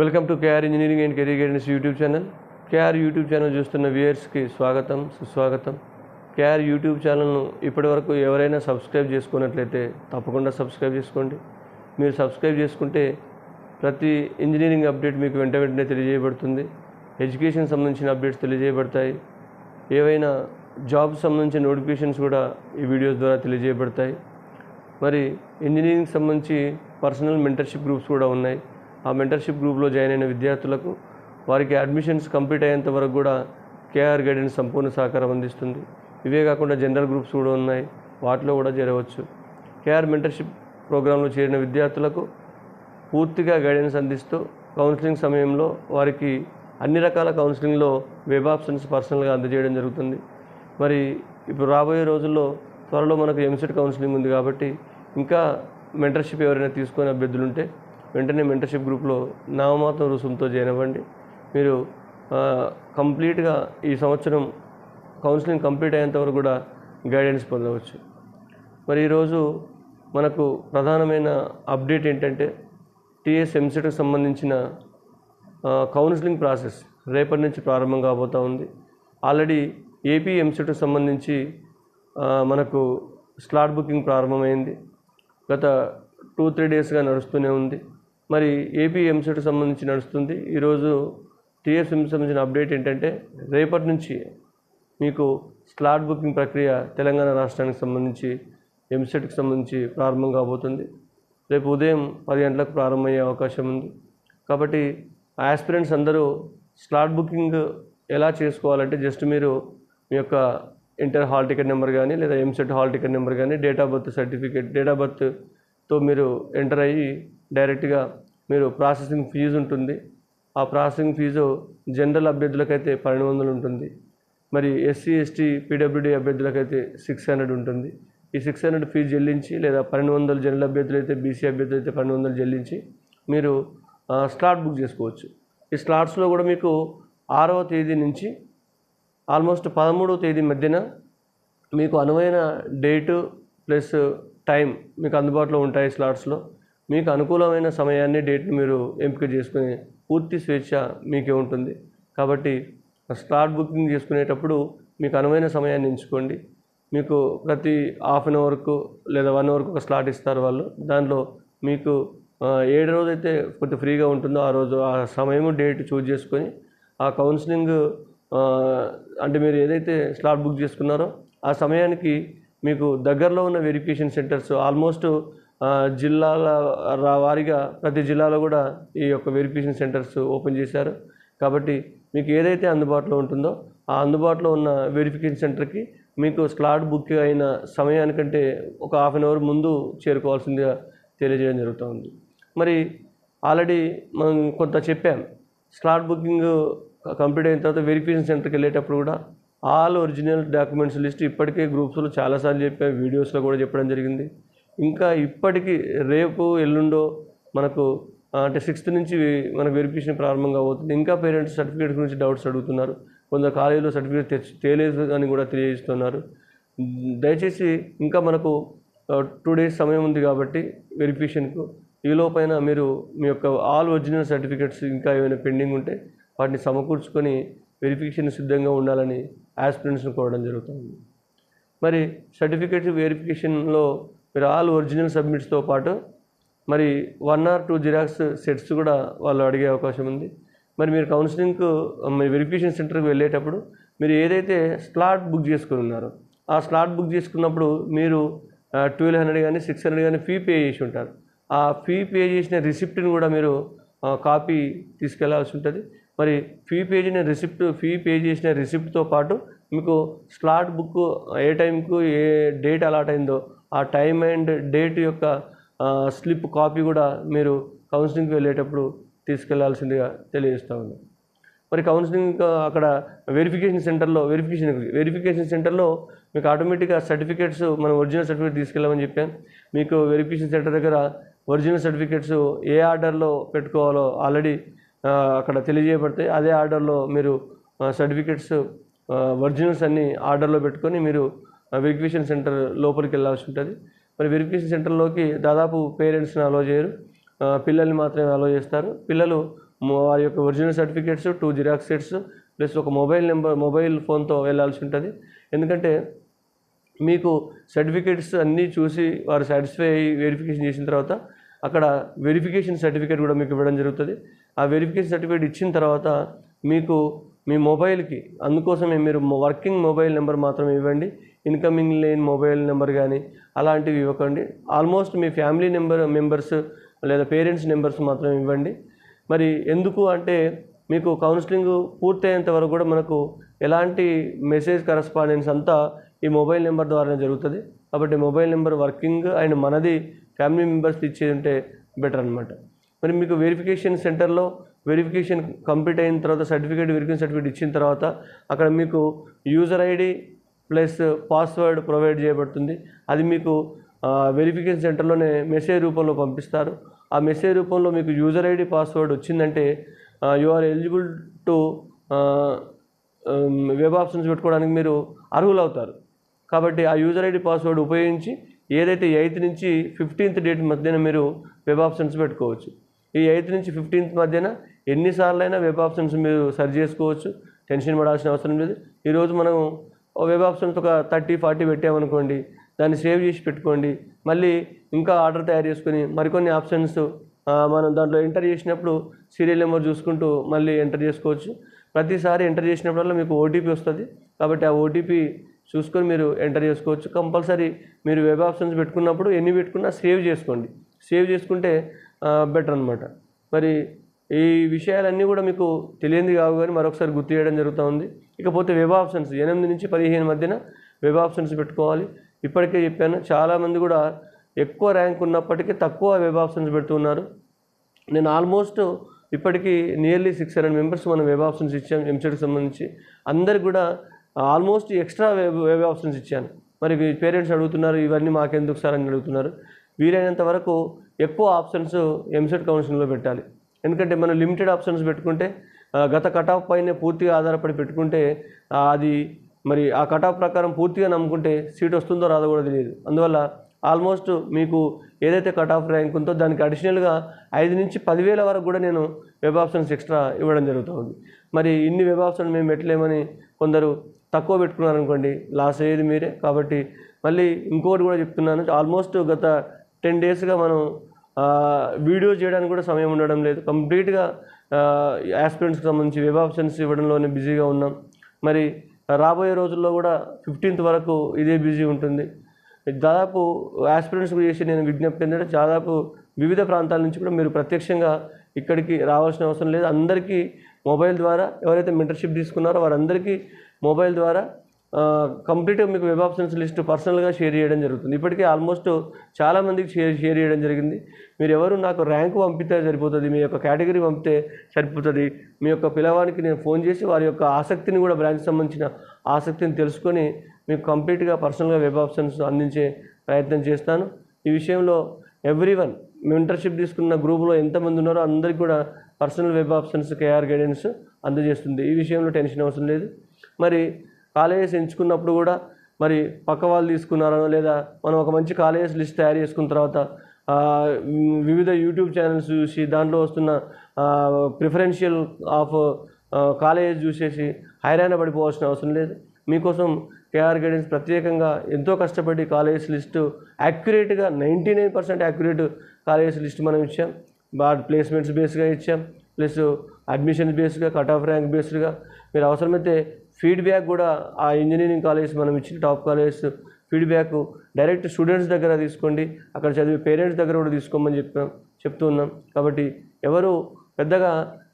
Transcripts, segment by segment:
Welcome to KR engineering and career guidance YouTube channel. KR YouTube channel చూస్తున్న వ్యూయర్స్కి స్వాగతం సుస్వాగతం. కేఆర్ యూట్యూబ్ ఛానల్ను ఇప్పటివరకు ఎవరైనా సబ్స్క్రైబ్ చేసుకున్నట్లయితే తప్పకుండా సబ్స్క్రైబ్ చేసుకోండి. మీరు సబ్స్క్రైబ్ చేసుకుంటే ప్రతి ఇంజనీరింగ్ అప్డేట్ మీకు వెంట వెంటనే తెలియజేయబడుతుంది. ఎడ్యుకేషన్ సంబంధించిన అప్డేట్స్ తెలియజేయబడతాయి. ఏవైనా జాబ్ సంబంధించిన నోటిఫికేషన్స్ కూడా ఈ వీడియోస్ ద్వారా తెలియజేయబడతాయి. మరి ఇంజనీరింగ్ సంబంధించి పర్సనల్ మెంటర్షిప్ గ్రూప్స్ కూడా ఉన్నాయి. ఆ మెంటర్షిప్ గ్రూప్లో జాయిన్ అయిన విద్యార్థులకు వారికి అడ్మిషన్స్ కంప్లీట్ అయ్యేంత వరకు కూడా కేఆర్ గైడెన్స్ సంపూర్ణ సహకారం అందిస్తుంది. ఇవే కాకుండా జనరల్ గ్రూప్స్ కూడా ఉన్నాయి. వాటిలో కూడా చేరవచ్చు. కేఆర్ మెంటర్షిప్ ప్రోగ్రాంలో చేరిన విద్యార్థులకు పూర్తిగా గైడెన్స్ అందిస్తూ కౌన్సిలింగ్ సమయంలో వారికి అన్ని రకాల కౌన్సిలింగ్లో వెబ్ ఆప్షన్స్ పర్సనల్గా అందజేయడం జరుగుతుంది. మరి ఇప్పుడు రాబోయే రోజుల్లో త్వరలో మనకు ఎంసెట్ కౌన్సిలింగ్ ఉంది కాబట్టి ఇంకా మెంటర్షిప్ ఎవరైనా తీసుకునే అభ్యర్థులు ఉంటే వెంటనే మెంటర్షిప్ గ్రూప్లో నామమాత్రం రుసుముతో జాయిన్ అవ్వండి. మీరు కంప్లీట్గా ఈ సంవత్సరం కౌన్సిలింగ్ కంప్లీట్ అయ్యేంత వరకు కూడా గైడెన్స్ పొందవచ్చు. మరి ఈరోజు మనకు ప్రధానమైన అప్డేట్ ఏంటంటే టీఎస్ ఎంసెట్కి సంబంధించిన కౌన్సిలింగ్ ప్రాసెస్ రేపటి నుంచి ప్రారంభం కాబోతూ ఉంది. ఆల్రెడీ ఏపీ ఎంసెట్కి సంబంధించి మనకు స్లాట్ బుకింగ్ ప్రారంభమైంది. గత టూ త్రీ డేస్గా నడుస్తూనే ఉంది. మరి ఏపీ ఎంసెట్కి సంబంధించి నడుస్తుంది. ఈరోజు టీఎస్ సంబంధించిన అప్డేట్ ఏంటంటే రేపటి నుంచి మీకు స్లాట్ బుకింగ్ ప్రక్రియ తెలంగాణ రాష్ట్రానికి సంబంధించి ఎంసెట్కి సంబంధించి ప్రారంభం కాబోతుంది. రేపు ఉదయం పది గంటలకు ప్రారంభమయ్యే అవకాశం ఉంది. కాబట్టి ఆస్పిరెంట్స్ అందరూ స్లాట్ బుకింగ్ ఎలా చేసుకోవాలంటే జస్ట్ మీరు మీ యొక్క ఇంటర్ హాల్ టికెట్ నెంబర్ కానీ లేదా ఎంసెట్ హాల్ టికెట్ నెంబర్ కానీ date of birth certificate date of బర్త్తో మీరు ఎంటర్ అయ్యి డైరెక్ట్గా మీరు ప్రాసెసింగ్ ఫీజు ఉంటుంది. ఆ ప్రాసెసింగ్ ఫీజు జనరల్ అభ్యర్థులకైతే పన్నెండు వందలు ఉంటుంది. మరి ఎస్సీ ఎస్టీ పీడబ్ల్యూడీ అభ్యర్థులకైతే సిక్స్ హండ్రెడ్ ఉంటుంది. ఈ సిక్స్ హండ్రెడ్ ఫీజు చెల్లించి లేదా పన్నెండు వందలు జనరల్ అభ్యర్థులు అయితే బీసీ అభ్యర్థులు అయితే పన్నెండు వందలు చెల్లించి మీరు స్లాట్ బుక్ చేసుకోవచ్చు. ఈ స్లాట్స్లో కూడా మీకు ఆరవ తేదీ నుంచి ఆల్మోస్ట్ పదమూడవ తేదీ మధ్యన మీకు అనువైన డేటు ప్లస్ టైం మీకు అందుబాటులో ఉంటాయి స్లాట్స్లో. మీకు అనుకూలమైన సమయాన్ని డేట్ని మీరు ఎంపిక చేసుకుని పూర్తి స్వేచ్ఛ మీకే ఉంటుంది. కాబట్టి స్లాట్ బుకింగ్ చేసుకునేటప్పుడు మీకు అనువైన సమయాన్ని ఎంచుకోండి. మీకు ప్రతి హాఫ్ అన్ అవర్కు లేదా వన్ అవర్కు ఒక స్లాట్ ఇస్తారు వాళ్ళు. దానిలో మీకు ఏడు రోజైతే కొద్ది ఫ్రీగా ఉంటుందో ఆ రోజు ఆ సమయము డేట్ చూజ్ చేసుకొని ఆ కౌన్సిలింగ్ అంటే మీరు ఏదైతే స్లాట్ బుక్ చేసుకున్నారో ఆ సమయానికి మీకు దగ్గరలో ఉన్న వెరిఫికేషన్ సెంటర్స్ ఆల్మోస్ట్ జిల్లాల వారీగా ప్రతి జిల్లాలో కూడా ఈ యొక్క వెరిఫికేషన్ సెంటర్స్ ఓపెన్ చేశారు. కాబట్టి మీకు ఏదైతే అందుబాటులో ఉంటుందో ఆ అందుబాటులో ఉన్న వెరిఫికేషన్ సెంటర్కి మీకు స్లాట్ బుక్ అయిన సమయానికంటే ఒక హాఫ్ అన్ అవర్ ముందు చేరుకోవాల్సిందిగా తెలియజేయడం జరుగుతుంది. మరి ఆల్రెడీ మనం కొంత చెప్పాం స్లాట్ బుకింగ్ కంప్లీట్ అయిన తర్వాత వెరిఫికేషన్ సెంటర్కి వెళ్ళేటప్పుడు కూడా ఆల్ ఒరిజినల్ డాక్యుమెంట్స్ లిస్ట్ ఇప్పటికే గ్రూప్స్లో చాలాసార్లు చెప్పాం వీడియోస్లో కూడా చెప్పడం జరిగింది. ఇంకా ఇప్పటికీ రేపు ఎల్లుండో మనకు అంటే సిక్స్త్ నుంచి మనకు వెరిఫికేషన్ ప్రారంభం కాబోతుంది ఇంకా పేరెంట్స్ సర్టిఫికేట్ గురించి డౌట్స్ అడుగుతున్నారు. కొందరు కాలేజీలో సర్టిఫికేట్ తెచ్చి తేలేదు అని కూడా తెలియజేస్తున్నారు. దయచేసి ఇంకా మనకు టూ డేస్ సమయం ఉంది కాబట్టి వెరిఫికేషన్కు ఈలోపైన మీరు మీ యొక్క ఆల్ ఒరిజినల్ సర్టిఫికేట్స్ ఇంకా ఏమైనా పెండింగ్ ఉంటే వాటిని సమకూర్చుకొని వెరిఫికేషన్ సిద్ధంగా ఉండాలని ఆస్పిరెంట్స్ని కోరడం జరుగుతుంది. మరి సర్టిఫికేట్ వెరిఫికేషన్లో మీరు ఆల్ ఒరిజినల్ సబ్మిట్స్తో పాటు మరి one or two xerox sets కూడా వాళ్ళు అడిగే అవకాశం ఉంది. మరి మీరు కౌన్సిలింగ్కు మీ వెరిఫికేషన్ సెంటర్కి వెళ్ళేటప్పుడు మీరు ఏదైతే స్లాట్ బుక్ చేసుకుని ఉన్నారో ఆ స్లాట్ బుక్ చేసుకున్నప్పుడు మీరు ట్వెల్వ్ హండ్రెడ్ కానీ సిక్స్ హండ్రెడ్ కానీ ఫీ పే చేసి ఉంటారు. ఆ ఫీ పే చేసిన రిసిప్ట్ని కూడా మీరు కాపీ తీసుకెళ్ళాల్సి ఉంటుంది. మరి ఫీ పే చేసిన రిసిప్ట్ ఫీ పే చేసిన రిసిప్ట్తో పాటు మీకు స్లాట్ బుక్ ఏ టైంకు ఏ డేట్ అలాట్ అయిందో ఆ టైం అండ్ డేట్ యొక్క స్లిప్ కాపీ కూడా మీరు కౌన్సిలింగ్కి వెళ్ళేటప్పుడు తీసుకెళ్ళాల్సిందిగా తెలియజేస్తా ఉన్నాం. మరి కౌన్సిలింగ్ అక్కడ వెరిఫికేషన్ సెంటర్లో వెరిఫికేషన్ వెరిఫికేషన్ సెంటర్లో మీకు ఆటోమేటిక్గా సర్టిఫికేట్స్ మనం ఒరిజినల్ సర్టిఫికేట్ తీసుకెళ్ళమని చెప్పాను మీకు వెరిఫికేషన్ సెంటర్ దగ్గర ఒరిజినల్ సర్టిఫికేట్స్ ఏ ఆర్డర్లో పెట్టుకోవాలో ఆల్రెడీ అక్కడ తెలియజేయబడతాయి. అదే ఆర్డర్లో మీరు సర్టిఫికేట్స్ ఒరిజినల్స్ అన్నీ ఆర్డర్లో పెట్టుకొని మీరు వెరిఫికేషన్ సెంటర్ లోపలికి వెళ్ళాల్సి ఉంటుంది. మరి వెరిఫికేషన్ సెంటర్లోకి దాదాపు పేరెంట్స్ని అలో చేయరు. పిల్లల్ని మాత్రమే అలో చేస్తారు. పిల్లలు వారి యొక్క original certificates two xerox sets plus ఒక మొబైల్ నెంబర్ మొబైల్ ఫోన్తో వెళ్ళాల్సి ఉంటుంది. ఎందుకంటే మీకు సర్టిఫికేట్స్ అన్నీ చూసి వారు సాటిస్ఫై అయ్యి వెరిఫికేషన్ చేసిన తర్వాత అక్కడ వెరిఫికేషన్ సర్టిఫికేట్ కూడా మీకు ఇవ్వడం జరుగుతుంది. ఆ వెరిఫికేషన్ సర్టిఫికేట్ ఇచ్చిన తర్వాత మీకు మీ మొబైల్కి అందుకోసమే మీరు వర్కింగ్ మొబైల్ నెంబర్ మాత్రమే ఇవ్వండి. ఇన్కమింగ్ లేని మొబైల్ నెంబర్ కానీ అలాంటివి ఇవ్వకండి. ఆల్మోస్ట్ మీ ఫ్యామిలీ నెంబర్ మెంబర్స్ లేదా పేరెంట్స్ నెంబర్స్ మాత్రం ఇవ్వండి. మరి ఎందుకు అంటే మీకు కౌన్సిలింగ్ పూర్తయ్యేంత వరకు కూడా మనకు ఎలాంటి మెసేజ్ కరస్పాండెన్స్ అంతా ఈ మొబైల్ నెంబర్ ద్వారానే జరుగుతుంది. కాబట్టి మొబైల్ నెంబర్ వర్కింగ్ అండ్ మనది ఫ్యామిలీ మెంబర్స్ ఇచ్చేది ఉంటే బెటర్ అనమాట మరి మీకు వెరిఫికేషన్ సెంటర్లో వెరిఫికేషన్ కంప్లీట్ అయిన తర్వాత సర్టిఫికేట్ వెరిఫికేషన్ సర్టిఫికేట్ ఇచ్చిన తర్వాత అక్కడ మీకు user ID plus password provide చేయబడుతుంది. అది మీకు వెరిఫికేషన్ సెంటర్లోనే మెసేజ్ రూపంలో పంపిస్తారు. ఆ మెసేజ్ రూపంలో మీకు యూజర్ ఐడి పాస్వర్డ్ వచ్చిందంటే you are eligible to web options పెట్టుకోవడానికి మీరు అర్హులు అవుతారు కాబట్టి ఆ యూజర్ ఐడి పాస్వర్డ్ ఉపయోగించి ఏదైతే ఎయిత్ నుంచి ఫిఫ్టీన్త్ డేట్ మధ్యన మీరు వెబ్ ఆప్షన్స్ పెట్టుకోవచ్చు. ఈ ఎయిత్ నుంచి ఫిఫ్టీన్త్ మధ్యన ఎన్నిసార్లు అయినా వెబ్ ఆప్షన్స్ మీరు సరి చేసుకోవచ్చు. టెన్షన్ పడాల్సిన అవసరం లేదు. ఈరోజు మనం వెబ్ ఆప్షన్స్ ఒక థర్టీ ఫార్టీ పెట్టామనుకోండి దాన్ని సేవ్ చేసి పెట్టుకోండి మళ్ళీ ఇంకా ఆర్డర్ తయారు చేసుకొని మరికొన్ని ఆప్షన్స్ మనం దాంట్లో ఎంటర్ చేసినప్పుడు సీరియల్ నెంబర్ చూసుకుంటూ మళ్ళీ ఎంటర్ చేసుకోవచ్చు. ప్రతిసారి ఎంటర్ చేసినప్పుడల్లా మీకు ఓటీపీ వస్తుంది. కాబట్టి ఆ ఓటీపీ చూసుకొని మీరు ఎంటర్ చేసుకోవచ్చు. కంపల్సరీ మీరు వెబ్ ఆప్షన్స్ పెట్టుకున్నప్పుడు ఎన్ని పెట్టుకున్నా సేవ్ చేసుకోండి. సేవ్ చేసుకుంటే బెటర్ అనమాట మరి ఈ విషయాలన్నీ కూడా మీకు తెలియంది కావు కానీ మరొకసారి గుర్తు చేయడం జరుగుతూ ఉంది. ఇకపోతే వెబ్ ఆప్షన్స్ ఎనిమిది నుంచి పదిహేను మధ్యన వెబ్ ఆప్షన్స్ పెట్టుకోవాలి. ఇప్పటికే చెప్పాను చాలామంది కూడా ఎక్కువ ర్యాంక్ ఉన్నప్పటికీ తక్కువ వెబ్ ఆప్షన్స్ పెడుతున్నారు నేను ఆల్మోస్ట్ ఇప్పటికీ నియర్లీ సిక్స్ హండ్రెడ్ మెంబర్స్ మనం వెబ్ ఆప్షన్స్ ఇచ్చాం ఎంసెట్కి సంబంధించి. అందరికి కూడా almost extra web web options ఇచ్చాను. మరి పేరెంట్స్ అడుగుతున్నారు ఇవన్నీ మాకెందుకు సార్? అని అడుగుతున్నారు. వీలైనంత వరకు ఎక్కువ ఆప్షన్స్ ఎంసెట్ కౌన్సిలింగ్లో పెట్టాలి. ఎందుకంటే మనం లిమిటెడ్ ఆప్షన్స్ పెట్టుకుంటే గత కటాఫ్ పైనే పూర్తిగా ఆధారపడి పెట్టుకుంటే అది మరి ఆ కటాఫ్ ప్రకారం పూర్తిగా నమ్ముకుంటే సీట్ వస్తుందో రాదో కూడా తెలియదు. అందువల్ల ఆల్మోస్ట్ మీకు ఏదైతే కటాఫ్ ర్యాంక్ ఉందో దానికి అడిషనల్గా ఐదు నుంచి పదివేల వరకు కూడా నేను వెబ్ ఆప్షన్స్ ఎక్స్ట్రా ఇవ్వడం జరుగుతుంది. మరి ఇన్ని వెబ్ ఆప్షన్స్ మేము పెట్టలేమని కొందరు తక్కువ పెట్టుకున్నారనుకోండి లాస్ అయ్యేది మీరే. కాబట్టి మళ్ళీ ఇంకోటి కూడా చెప్తున్నాను ఆల్మోస్ట్ గత టెన్ డేస్గా మనం వీడియో చేయడానికి కూడా సమయం ఉండడం లేదు. కంప్లీట్గా యాస్పిరెంట్స్కి సంబంధించి వెబ్ ఆప్షన్స్ ఇవ్వడంలోనే బిజీగా ఉన్నాం. మరి రాబోయే రోజుల్లో కూడా ఫిఫ్టీన్త్ వరకు ఇదే బిజీ ఉంటుంది. దాదాపు యాస్పిరెంట్స్కి చేసి నేను విజ్ఞప్తి ఏంటంటే దాదాపు వివిధ ప్రాంతాల నుంచి కూడా మీరు ప్రత్యక్షంగా ఇక్కడికి రావాల్సిన అవసరం లేదు. అందరికీ మొబైల్ ద్వారా ఎవరైతే మెంటర్షిప్ తీసుకున్నారో వారందరికీ మొబైల్ ద్వారా కంప్లీట్గా మీకు వెబ్ ఆప్షన్స్ లిస్ట్ పర్సనల్గా షేర్ చేయడం జరుగుతుంది. ఇప్పటికే ఆల్మోస్ట్ చాలామందికి షేర్ షేర్ చేయడం జరిగింది. మీరు ఎవరు నాకు ర్యాంక్ పంపితే సరిపోతుంది మీ యొక్క కేటగిరీ పంపితే సరిపోతుంది. మీ యొక్క పిలవానికి నేను ఫోన్ చేసి వారి యొక్క ఆసక్తిని కూడా బ్రాంచ్ సంబంధించిన ఆసక్తిని తెలుసుకొని మీకు కంప్లీట్గా పర్సనల్గా వెబ్ ఆప్షన్స్ అందించే ప్రయత్నం చేస్తాను. ఈ విషయంలో ఎవ్రీ వన్ మెంటర్షిప్ తీసుకున్న గ్రూపులో ఎంతమంది ఉన్నారో అందరికీ కూడా personal web options KR guidance అందజేస్తుంది. ఈ విషయంలో టెన్షన్ అవసరం లేదు. మరి కాలేజెస్ ఎంచుకున్నప్పుడు కూడా మరి పక్క వాళ్ళు తీసుకున్నారనో లేదా మనం ఒక మంచి కాలేజెస్ లిస్ట్ తయారు చేసుకున్న తర్వాత వివిధ యూట్యూబ్ ఛానల్స్ చూసి దాంట్లో వస్తున్న ప్రిఫరెన్షియల్ ఆఫ్ కాలేజెస్ చూసేసి హైరాణ పడిపోవాల్సిన అవసరం లేదు. మీకోసం కేఆర్ గైడెన్స్ ప్రత్యేకంగా ఎంతో కష్టపడి colleges list యాక్యురేట్గా ninety nine percent accurate colleges list మనం ఇచ్చాం. ప్లేస్మెంట్స్ బేస్గా ఇచ్చాం. ప్లస్ అడ్మిషన్స్ బేస్గా కట్ ఆఫ్ ర్యాంక్ బేస్డ్గా. మీరు అవసరమైతే ఫీడ్బ్యాక్ కూడా ఆ ఇంజనీరింగ్ కాలేజ్ మనం ఇచ్చిన top college feedback direct students దగ్గర తీసుకోండి. అక్కడ చదివే పేరెంట్స్ దగ్గర కూడా తీసుకోమని చెప్పాం చెప్తూ ఉన్నాం. కాబట్టి ఎవరు పెద్దగా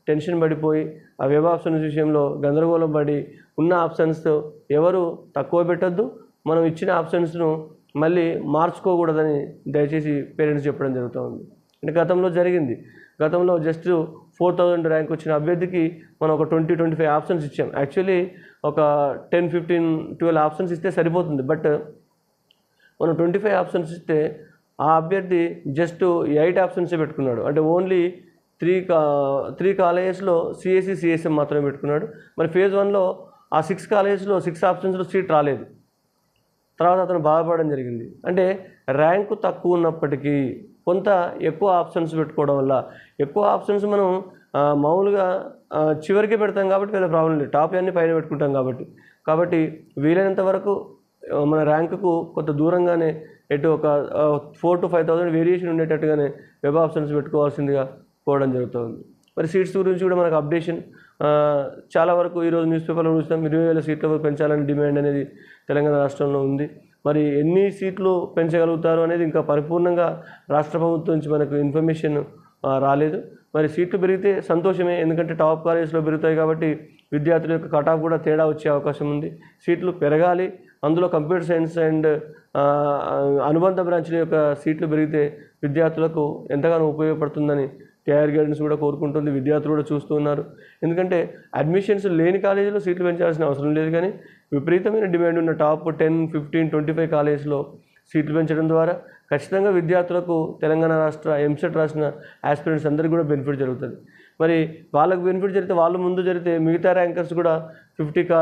టెన్షన్ పడిపోయి ఆ వెబ్ ఆప్షన్స్ విషయంలో గందరగోళం పడి ఉన్న ఆప్షన్స్తో ఎవరు తక్కువ పెట్టద్దు. మనం ఇచ్చిన ఆప్షన్స్ను మళ్ళీ మార్చుకోకూడదని దయచేసి పేరెంట్స్ చెప్పడం జరుగుతూ ఉంది. అంటే గతంలో జరిగింది. గతంలో జస్ట్ ఫోర్ థౌజండ్ ర్యాంక్ వచ్చిన అభ్యర్థికి మనం ఒక ట్వంటీ ట్వంటీ ఫైవ్ ఆప్షన్స్ ఇచ్చాం. యాక్చువల్లీ ఒక టెన్ ఫిఫ్టీన్ ట్వెల్వ్ ఆప్షన్స్ ఇస్తే సరిపోతుంది. బట్ మనం ట్వంటీ ఫైవ్ ఆప్షన్స్ ఇస్తే ఆ అభ్యర్థి జస్ట్ ఎయిట్ ఆప్షన్సే పెట్టుకున్నాడు. అంటే ఓన్లీ త్రీ కా త్రీ కాలేజెస్లో సిఎస్సి సిఎస్ఎం మాత్రమే పెట్టుకున్నాడు. మరి ఫేజ్ వన్లో ఆ సిక్స్ కాలేజెస్లో సిక్స్ ఆప్షన్స్లో సీట్ రాలేదు. తర్వాత అతను బాధపడడం జరిగింది. అంటే ర్యాంకు తక్కువ ఉన్నప్పటికీ కొంత ఎక్కువ ఆప్షన్స్ పెట్టుకోవడం వల్ల ఎక్కువ ఆప్షన్స్ మనం మామూలుగా చివరికి పెడతాం కాబట్టి పెద్ద ప్రాబ్లం లేదు. టాప్ అన్ని పైన పెట్టుకుంటాం కాబట్టి. కాబట్టి వీలైనంత వరకు మన ర్యాంకుకు కొంత దూరంగానే ఎటు ఒక four to five thousand variation ఉండేటట్టుగానే web options పెట్టుకోవాల్సిందిగా కోవడం జరుగుతుంది. మరి సీట్స్ గురించి కూడా మనకు అప్డేషన్ చాలా వరకు ఈరోజు న్యూస్ పేపర్లో చూస్తాం ఇరవై వేల సీట్ల వరకు పెంచాలని డిమాండ్ అనేది తెలంగాణ రాష్ట్రంలో ఉంది. మరి ఎన్ని సీట్లు పెంచగలుగుతారు అనేది ఇంకా పరిపూర్ణంగా రాష్ట్ర ప్రభుత్వం నుంచి మనకు ఇన్ఫర్మేషన్ రాలేదు. మరి సీట్లు పెరిగితే సంతోషమే. ఎందుకంటే టాప్ కాలేజెస్లో పెరుగుతాయి కాబట్టి విద్యార్థుల యొక్క కటాఫ్ కూడా తేడా వచ్చే అవకాశం ఉంది. సీట్లు పెరగాలి. అందులో కంప్యూటర్ సైన్స్ అండ్ అనుబంధ బ్రాంచ్ల యొక్క సీట్లు పెరిగితే విద్యార్థులకు ఎంతగానో ఉపయోగపడుతుందని కేఆర్ గైడెన్స్ కూడా కోరుకుంటుంది. విద్యార్థులు కూడా చూస్తూ ఉన్నారు. ఎందుకంటే అడ్మిషన్స్ లేని కాలేజీలో సీట్లు పెంచాల్సిన అవసరం లేదు కానీ విపరీతమైన డిమాండ్ ఉన్న top ten fifteen twenty five కాలేజ్లో సీట్లు పెంచడం ద్వారా ఖచ్చితంగా విద్యార్థులకు తెలంగాణ రాష్ట్ర ఎంసెట్ రాసిన ఆస్పిరెంట్స్ అందరికీ కూడా బెనిఫిట్ జరుగుతుంది. మరి వాళ్ళకు బెనిఫిట్ జరిగితే వాళ్ళు ముందు జరిగితే మిగతా ర్యాంకర్స్ కూడా ఫిఫ్టీ కా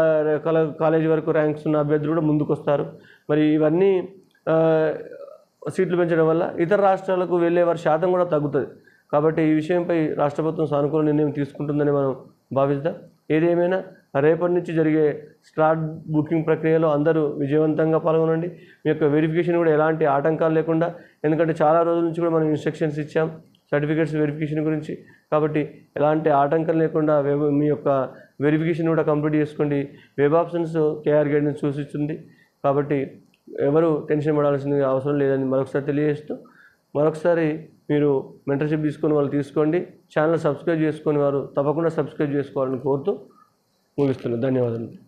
కాలేజ్ వరకు ర్యాంక్స్ ఉన్న అభ్యర్థులు కూడా ముందుకు వస్తారు మరి ఇవన్నీ సీట్లు పెంచడం వల్ల ఇతర రాష్ట్రాలకు వెళ్ళే వారి శాతం కూడా తగ్గుతుంది. కాబట్టి ఈ విషయంపై రాష్ట్ర ప్రభుత్వం సానుకూల నిర్ణయం తీసుకుంటుందని మనం భావిద్దాం. ఏది ఏమైనా రేపటి నుంచి జరిగే స్లాట్ బుకింగ్ ప్రక్రియలో అందరూ విజయవంతంగా పాల్గొనండి. మీ యొక్క వెరిఫికేషన్ కూడా ఎలాంటి ఆటంకాలు లేకుండా ఎందుకంటే చాలా రోజుల నుంచి కూడా మనం ఇన్స్ట్రక్షన్స్ ఇచ్చాం సర్టిఫికేట్స్ వెరిఫికేషన్ గురించి. కాబట్టి ఎలాంటి ఆటంకం లేకుండా వెబ్ మీ యొక్క వెరిఫికేషన్ కూడా కంప్లీట్ చేసుకోండి. వెబ్ ఆప్షన్స్ కేఆర్ గైడెన్స్ సూచిస్తుంది. కాబట్టి ఎవరు టెన్షన్ పడాల్సిన అవసరం లేదని మరొకసారి తెలియజేస్తూ మరొకసారి మీరు మెంటర్షిప్ తీసుకొని వాళ్ళు తీసుకోండి. ఛానల్ సబ్స్క్రైబ్ చేసుకొని వారు తప్పకుండా సబ్స్క్రైబ్ చేసుకోవాలని కోరుతూ ಮುಗಿಸ್ತೇನೆ ಧನ್ಯವಾದಗಳು